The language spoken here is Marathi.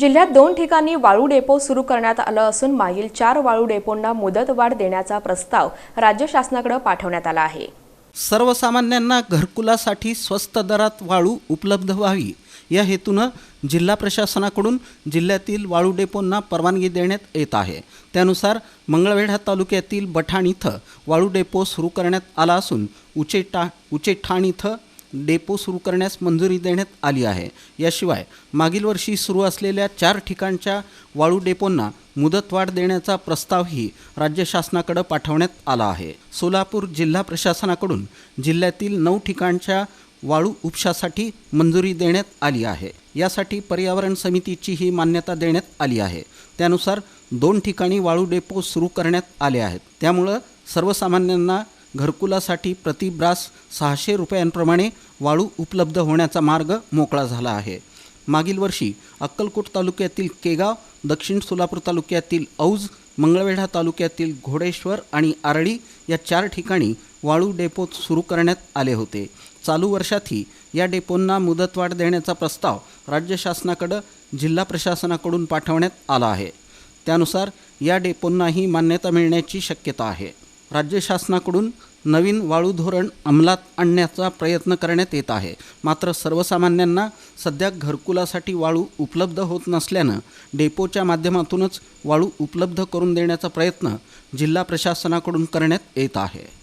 जिल्ह्यात दोन ठिकाणी वाळू डेपो सुरू करण्यात आलं असून मागील चार वाळू डेपोंना मुदतवाढ देण्याचा प्रस्ताव राज्य शासनाकडे पाठवण्यात आला आहे. सर्वसामान्यांना घरकुलासाठी स्वस्त दरात वाळू उपलब्ध व्हावी या हेतूनं जिल्हा प्रशासनाकडून जिल्ह्यातील वाळू डेपोंना परवानगी देण्यात येत आहे. त्यानुसार मंगळवेढा तालुक्यातील बठाण इथं वाळू डेपो सुरू करण्यात आला असून उचेटा उचेठाण इथं डेपो सुरू करण्यास मंजुरी देण्यात आली आहे. याशिवाय मागील वर्षी सुरू असलेल्या चार ठिकाणच्या वाळू डेपोंना मुदतवाढ देण्याचा प्रस्तावही राज्य शासनाकडे पाठवण्यात आला आहे. सोलापूर जिल्हा प्रशासनाकडून जिल्ह्यातील नऊ ठिकाणच्या वाळू उपशासाठी मंजुरी देण्यात आली आहे. यासाठी पर्यावरण समितीचीही मान्यता देण्यात आली आहे. त्यानुसार दोन ठिकाणी वाळू डेपो सुरू करण्यात आले आहेत. त्यामुळं सर्वसामान्यांना घरकुलासाठी प्रतिब्रास सहाशे रुपयांप्रमाणे वाळू उपलब्ध होण्याचा मार्ग मोकळा झाला आहे. मागील वर्षी अक्कलकोट तालुक्यातील केगाव दक्षिण सोलापूर तालुक्यातील औज मंगळवेढा तालुक्यातील घोडेश्वर आणि आरडी या चार ठिकाणी वाळू डेपो सुरू करण्यात आले होते. चालू वर्षातही या डेपोंना मुदतवाढ देण्याचा प्रस्ताव राज्य शासनाकडं जिल्हा प्रशासनाकडून पाठवण्यात आला आहे. त्यानुसार या डेपोंनाही मान्यता मिळण्याची शक्यता आहे. राज्य शासनाकडून नवीन वाळू धोरण अंमलात आणण्याचा प्रयत्न करण्यात येत आहे. मात्र सर्वसामान्यांना सध्या घरकुलासाठी वाळू उपलब्ध होत नसल्यानं डेपोच्या माध्यमातूनच वाळू उपलब्ध करून देण्याचा प्रयत्न जिल्हा प्रशासनाकडून करण्यात येत आहे.